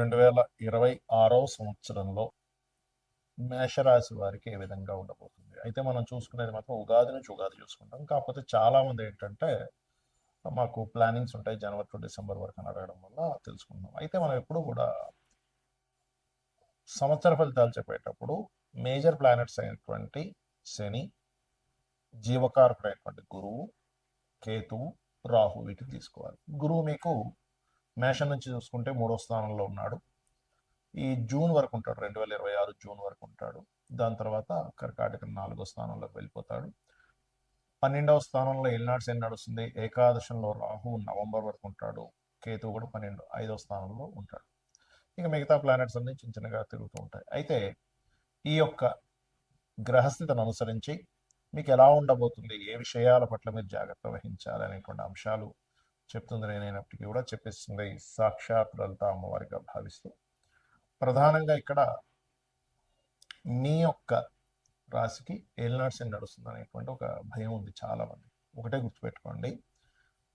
రెండు వేల ఇరవై ఆరో సంవత్సరంలో మేషరాశి వారికి ఏ విధంగా ఉండబోతుంది? అయితే మనం చూసుకునేది మాత్రం ఉగాది నుంచి ఉగాది చూసుకుంటాం. కాకపోతే చాలా మంది ఏంటంటే మాకు ప్లానింగ్స్ ఉంటాయి జనవరి టు డిసెంబర్ వరకు అని అడగడం వల్ల తెలుసుకుంటాం అయితే మనం ఎప్పుడు కూడా సంవత్సర ఫలితాలు చెప్పేటప్పుడు మేజర్ ప్లానెట్స్ అయినటువంటి శని జీవకారకుడైనటువంటి గురువు కేతువు రాహు వీటిని తీసుకోవాలి. గురువు మీకు మేషం నుంచి చూసుకుంటే మూడో స్థానంలో ఉన్నాడు. ఈ జూన్ వరకు ఉంటాడు రెండు వేల ఇరవై ఆరు జూన్ వరకు ఉంటాడు. దాని తర్వాత కర్కాటక నాలుగో స్థానంలోకి వెళ్ళిపోతాడు. పన్నెండవ స్థానంలో ఎల్నాడు శని నడుస్తుంది. ఏకాదశంలో రాహు నవంబర్ వరకు ఉంటాడు. కేతు కూడా పన్నెండు ఐదో స్థానంలో ఉంటాడు. ఇక మిగతా ప్లానెట్స్ అన్ని చిన్న చిన్నగా తిరుగుతూ ఉంటాయి. అయితే ఈ యొక్క గ్రహస్థితిని అనుసరించి మీకు ఎలా ఉండబోతుంది? ఏ విషయాల పట్ల మీరు జాగ్రత్త వహించాలి అనేటువంటి అంశాలు చెప్తుంది నేనైనప్పటికీ కూడా చెప్పేస్తుంది. సాక్షాత్ లలిత అమ్మవారిగా భావిస్తూ ప్రధానంగా ఇక్కడ మీ యొక్క రాశికి ఏలినాడు శని నడుస్తుంది అనేటువంటి ఒక భయం ఉంది చాలా మంది ఒకటే గుర్తుపెట్టుకోండి.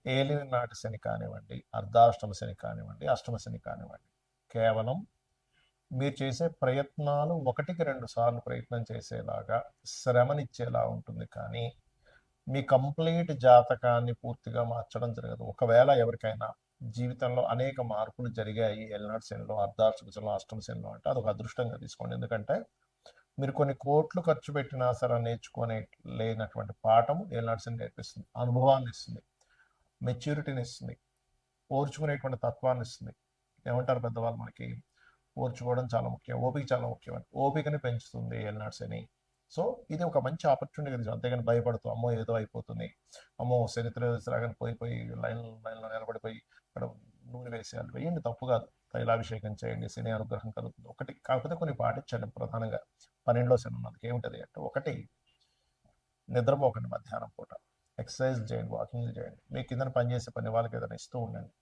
ఏలిన నాటి శని కానివ్వండి అర్ధాష్టమ శని కానివ్వండి అష్టమ శని కానివ్వండి కేవలం మీరు చేసే ప్రయత్నాలు ఒకటికి రెండు సార్లు ప్రయత్నం చేసేలాగా శ్రమనిచ్చేలా ఉంటుంది. కానీ మీ కంప్లీట్ జాతకాన్ని పూర్తిగా మార్చడం జరగదు. ఒకవేళ ఎవరికైనా జీవితంలో అనేక మార్పులు జరిగాయి ఎల్నాడు శనిలో అర్ధాష్టమ శనిలో అష్టమ శనిలో అంటే అదొక అదృష్టంగా తీసుకోండి. ఎందుకంటే మీరు కొన్ని కోట్లు ఖర్చు పెట్టినా సరే నేర్చుకునే లేనటువంటి పాఠము ఏనాడు శని నేర్పిస్తుంది. అనుభవాన్ని ఇస్తుంది. మెచ్యూరిటీని ఇస్తుంది. ఓర్చుకునేటువంటి తత్వాన్ని ఇస్తుంది. ఏమంటారు పెద్దవాళ్ళు మనకి? ఓర్చుకోవడం చాలా ముఖ్యం. ఓపిక చాలా ముఖ్యం ఓపికని పెంచుతుంది ఏనాడు శని. సో ఇది ఒక మంచి ఆపర్చునిటీ కదా అంతేగాని భయపడుతూ అమ్మో ఏదో అయిపోతుంది. అమ్మో శని త్రయోదశిలాగా పోయిపోయి లైన్ లైన్లో నిలబడిపోయి ఇక్కడ నూనె వేసేయాలి. వేయండి తప్పు కాదు. తైలాభిషేకం చేయండి శని అనుగ్రహం కలుగుతుంది. ఒకటి కాకపోతే కొన్ని పాటించండి ప్రధానంగా. పన్నెండులో శని ఉన్నది. ఏమిటది అంటే ఒకటి నిద్రపోకండి మధ్యాహ్నం పూట. ఎక్సర్సైజ్ చేయండి వాకింగ్ చేయండి. మీ కింద పనిచేసే పని వాళ్ళకి ఏదైనా ఇస్తూ ఉండండి.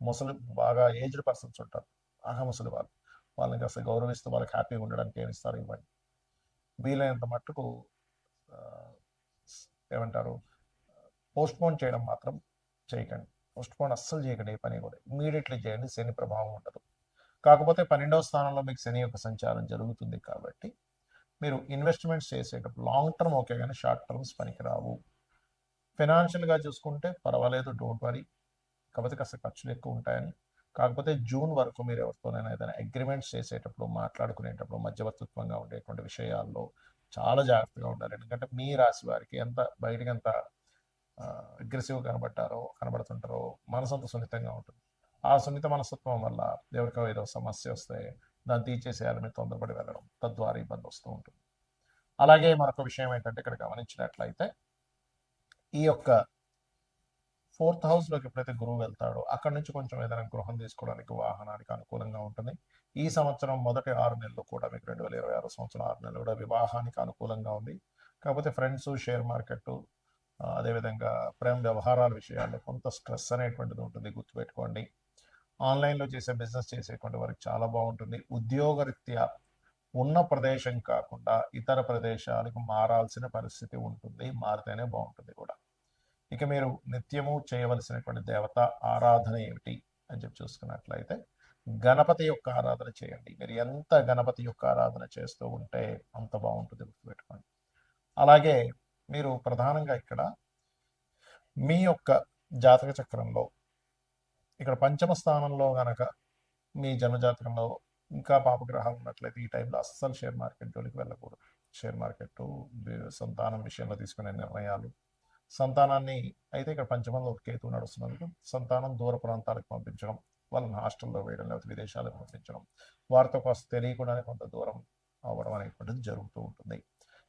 ముసలి బాగా ఏజ్డ్ పర్సన్స్ ఉంటారు. ఆహా ముసలి వాళ్ళు. వాళ్ళని కాస్త గౌరవిస్తూ వాళ్ళకి హ్యాపీగా ఉండడానికి ఏమి ఇస్తారు ఇవ్వండి. వీలైనంత మట్టుకు ఏమంటారు పోస్ట్ పోన్ చేయడం మాత్రం చేయకండి. పోస్ట్ పోన్ అస్సలు చేయకండి. ఏ పని కూడా ఇమీడియట్లీ చేయండి. శని ప్రభావం ఉండదు. కాకపోతే పన్నెండవ స్థానంలో మీకు శని యొక్క సంచారం జరుగుతుంది కాబట్టి మీరు ఇన్వెస్ట్మెంట్స్ చేసేటప్పుడు లాంగ్ టర్మ్ ఓకే కానీ షార్ట్ టర్మ్స్ పనికిరావు. ఫినాన్షియల్గా చూసుకుంటే పర్వాలేదు. Don't worry. కాకపోతే కాస్త ఖర్చులు ఎక్కువ ఉంటాయని కాకపోతే జూన్ వరకు మీరు ఎవరితోనైనా ఏదైనా అగ్రిమెంట్స్ చేసేటప్పుడు మాట్లాడుకునేటప్పుడు మధ్యవర్తిత్వంగా ఉండేటువంటి విషయాల్లో చాలా జాగ్రత్తగా ఉండాలి. ఎందుకంటే మీ రాశి వారికి ఎంత బయటకి ఎంత అగ్రెసివ్ కనబడ్డారో కనబడుతుంటారో మనసంత సున్నితంగా ఉంటుంది. ఆ సున్నిత మనస్తత్వం వల్ల ఎవరికో ఏదో సమస్య వస్తే దాన్ని తీసేసేయాలని తొందరపడి వెళ్ళడం తద్వారా ఇబ్బంది వస్తూ ఉంటుంది. అలాగే మరొక విషయం ఏంటంటే ఇక్కడ గమనించినట్లయితే ఈ యొక్క ఫోర్త్ హౌస్లోకి ఎప్పుడైతే గురువు వెళ్తాడో అక్కడ నుంచి కొంచెం ఏదైనా గృహం తీసుకోవడానికి వాహనానికి అనుకూలంగా ఉంటుంది. ఈ సంవత్సరం మొదటి ఆరు నెలలు కూడా మీకు రెండు వేల ఇరవై ఆరు సంవత్సరం ఆరు నెలలు కూడా వివాహానికి అనుకూలంగా ఉంది. కాకపోతే ఫ్రెండ్స్ షేర్ మార్కెట్ అదేవిధంగా ప్రేమ వ్యవహారాల విషయాల్లో కొంత స్ట్రెస్ అనేటువంటిది ఉంటుంది. గుర్తుపెట్టుకోండి. ఆన్లైన్లో చేసే బిజినెస్ చేసేటువంటి వారికి చాలా బాగుంటుంది. ఉద్యోగరీత్యా ఉన్న ప్రదేశం కాకుండా ఇతర ప్రదేశాలకు మారాల్సిన పరిస్థితి ఉంటుంది. మారితేనే బాగుంటుంది కూడా. ఇక మీరు నిత్యము చేయవలసినటువంటి దేవత ఆరాధన ఏమిటి అని చెప్పి చూసుకున్నట్లయితే గణపతి యొక్క ఆరాధన చేయండి. మీరు ఎంత గణపతి యొక్క ఆరాధన చేస్తూ ఉంటే అంత బాగుంటుంది గుర్తుపెట్టుకోండి. అలాగే మీరు ప్రధానంగా ఇక్కడ మీ యొక్క జాతక చక్రంలో ఇక్కడ పంచమ స్థానంలో గనక మీ జన్మజాతకంలో ఇంకా పాపగ్రహాలు ఉన్నట్లయితే ఈ టైంలో అస్సలు షేర్ మార్కెట్ జోలికి వెళ్ళకూడదు. షేర్ మార్కెట్ సంతానం విషయంలో తీసుకునే నిర్ణయాలు సంతానాన్ని అయితే ఇక్కడ పంచమంలో కేతు నడుస్తున్నందుకు సంతానం దూర ప్రాంతాలకు పంపించడం వాళ్ళని హాస్టల్లో వేయడం లేకపోతే విదేశాలకు పంపించడం వారితో కాస్త తెలియకుండానే కొంత దూరం అవ్వడం అనేటువంటిది జరుగుతూ ఉంటుంది.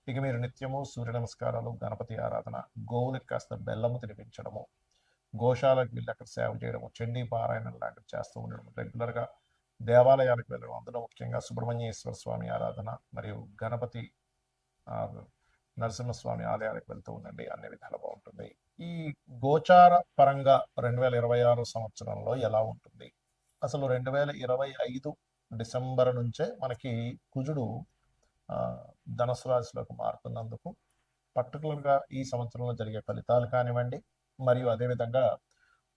ఇక మీరు నిత్యము సూర్య నమస్కారాలు గణపతి ఆరాధన గోవులకు కాస్త బెల్లము తినిపించడము గోశాలకు వెళ్ళి అక్కడ సేవ చేయడము చండీ పారాయణం లాంటివి చేస్తూ ఉండడం రెగ్యులర్గా దేవాలయాలకు వెళ్ళడం అందులో ముఖ్యంగా సుబ్రహ్మణ్యేశ్వర స్వామి ఆరాధన మరియు గణపతి నరసింహస్వామి ఆలయాలకు వెళ్తూ ఉండండి అన్ని విధాలు బాగుంటుంది. ఈ గోచార పరంగా రెండు వేల ఇరవై ఆరు సంవత్సరంలో ఎలా ఉంటుంది? అసలు రెండు వేల ఇరవై ఐదు డిసెంబర్ నుంచే మనకి కుజుడు ధనుసు రాశిలోకి మారుతున్నందుకు పర్టికులర్గా ఈ సంవత్సరంలో జరిగే ఫలితాలు కానివ్వండి మరియు అదేవిధంగా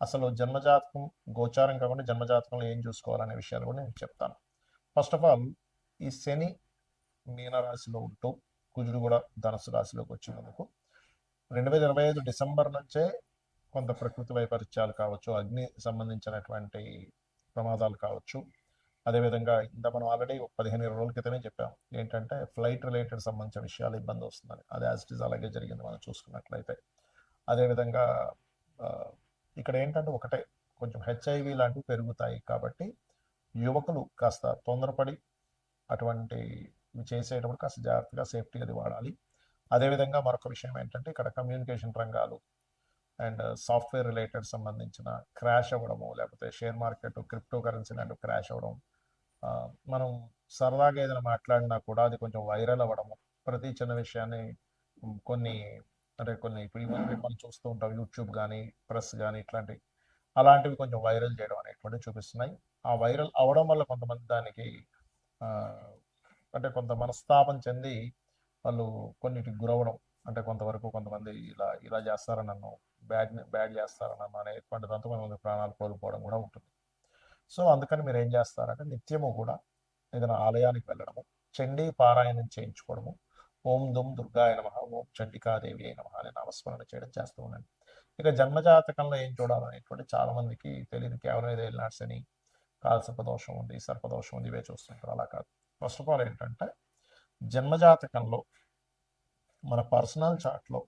అసలు జన్మజాతకం గోచారం కాకుండా జన్మజాతకంలో ఏం చూసుకోవాలనే విషయాలు కూడా నేను చెప్తాను. ఫస్ట్ ఆఫ్ ఆల్ ఈ శని మీనరాశిలో ఉంటూ కుజుడు కూడా ధనుసు రాశిలోకి వచ్చినందుకు. రెండు వేల ఇరవై ఐదు డిసెంబర్ నుంచే కొంత ప్రకృతి వైపరీత్యాలు కావచ్చు అగ్ని సంబంధించినటువంటి ప్రమాదాలు కావచ్చు. అదేవిధంగా ఇంత మనం ఆల్రెడీ పదిహేను ఇరవై రోజుల క్రితమే చెప్పాం. ఏంటంటే ఫ్లైట్ రిలేటెడ్ సంబంధించిన విషయాలు ఇబ్బంది వస్తుందని అది యాజ్ ఇట్ ఈస్ అలాగే జరిగింది మనం చూసుకున్నట్లయితే. అదేవిధంగా ఇక్కడ ఏంటంటే ఒకటే కొంచెం హెచ్ఐవి లాంటివి పెరుగుతాయి కాబట్టి యువకులు కాస్త తొందరపడి అటువంటి ఇవి చేసేటప్పుడు కాస్త జాగ్రత్తగా సేఫ్టీగా అది వాడాలి. అదేవిధంగా మరొక విషయం ఏంటంటే ఇక్కడ కమ్యూనికేషన్ రంగాలు అండ్ సాఫ్ట్వేర్ రిలేటెడ్ సంబంధించిన క్రాష్ అవ్వడము లేకపోతే షేర్ మార్కెట్ క్రిప్టో కరెన్సీ లాంటివి క్రాష్ అవ్వడం మనం సరదాగా ఏదైనా మాట్లాడినా కూడా అది కొంచెం వైరల్ అవ్వడము ప్రతి చిన్న విషయాన్ని కొన్ని అంటే కొన్ని ఇప్పుడు మనం చూస్తూ ఉంటాం యూట్యూబ్ కానీ ప్రెస్ కానీ ఇట్లాంటి అలాంటివి కొంచెం వైరల్ చేయడం అనేటువంటివి చూపిస్తున్నాయి. ఆ వైరల్ అవడం వల్ల కొంతమంది దానికి అంటే కొంత మనస్తాపం చెంది వాళ్ళు కొన్నిటికి గురవడం. అంటే కొంతవరకు కొంతమంది ఇలా ఇలా చేస్తారని నన్ను బ్యాడ్ బ్యాడ్ చేస్తారని నన్ను అనేటువంటి దాంతో కొంతమంది ప్రాణాలు కోల్పోవడం కూడా ఉంటుంది. సో అందుకని మీరు ఏం చేస్తారంటే నిత్యము కూడా ఏదైనా ఆలయానికి వెళ్ళడము చండీ పారాయణం చేయించుకోవడము ఓం దుమ్ దుర్గాయ నమ ఓం చండికాదేవి అయిన అని నామస్మరణ చేయడం చేస్తూ ఉండండి. ఇక జన్మజాతకంలో ఏం చూడాలనేటువంటి చాలా మందికి తెలియదు. కేవలం ఏదో వెళ్ళినాడ్స్ అని కాలసర్ప దోషం ఉంది సర్పదోషం ఉంది ఇవే చూస్తుంటారు. అలా కాదు. ఫస్ట్ ఆఫ్ ఆల్ ఏంటంటే జన్మజాతకంలో మన పర్సనల్ చార్ట్లో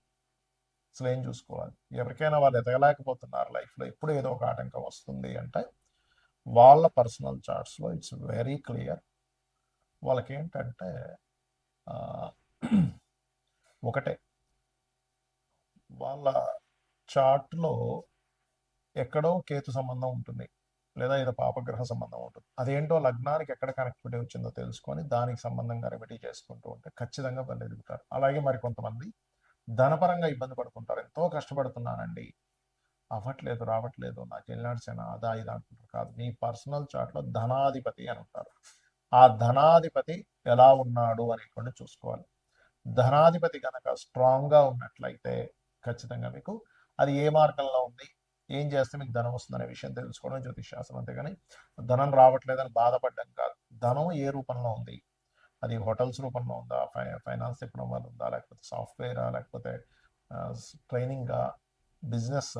అసలు ఏం చూసుకోవాలి. ఎవరికైనా వాళ్ళు ఎదగలేకపోతున్నారు లైఫ్లో ఎప్పుడు ఏదో ఒక ఆటంకం వస్తుంది అంటే వాళ్ళ పర్సనల్ చార్ట్స్లో ఇట్స్ వెరీ క్లియర్. వాళ్ళకి ఏంటంటే ఒకటే. వాళ్ళ చార్ట్లో ఎక్కడో కేతు సంబంధం ఉంటుంది. లేదా ఏదో పాపగ్రహ సంబంధం ఉంటుంది. అదేంటో లగ్నానికి ఎక్కడ కనెక్టివిటీ వచ్చిందో తెలుసుకొని దానికి సంబంధంగా రెమెడీ చేసుకుంటూ ఉంటే ఖచ్చితంగా వాళ్ళు ఎదుగుతారు. అలాగే మరి కొంతమంది ధనపరంగా ఇబ్బంది పడుతుంటారు ఎంతో కష్టపడుతున్నానండి. అవ్వట్లేదు రావట్లేదు. నాకు వెళ్ళినాడ్సేనా అదా ఇది అనుకుంటారు కాదు మీ పర్సనల్ చాట్లో ధనాధిపతి అని ఉంటారు. ఆ ధనాధిపతి ఎలా ఉన్నాడు అనేటువంటి చూసుకోవాలి. ధనాధిపతి కనుక స్ట్రాంగ్గా ఉన్నట్లయితే ఖచ్చితంగా మీకు అది ఏ మార్గంలో ఉంది? ఏం చేస్తే మీకు ధనం వస్తుందనే విషయం తెలుసుకోవడం జ్యోతిష్ శాస్త్రం అంతేగాని ధనం రావట్లేదని బాధపడడం కాదు. ధనం ఏ రూపంలో ఉంది? అది హోటల్స్ రూపంలో ఉందా? ఫై ఫైనాన్స్ తిప్పడం వల్ల ఉందా? లేకపోతే సాఫ్ట్వేరా? లేకపోతే ట్రైనింగా? బిజినెస్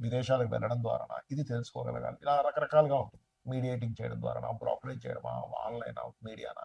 విదేశాలకు వెళ్ళడం ద్వారా ఇది తెలుసుకోగలగాలి. ఇలా రకరకాలుగా ఉంటుంది. మీడియేటింగ్ చేయడం ద్వారా బ్రోకరేజ్ చేయడమా? ఆన్లైన్? మీడియానా?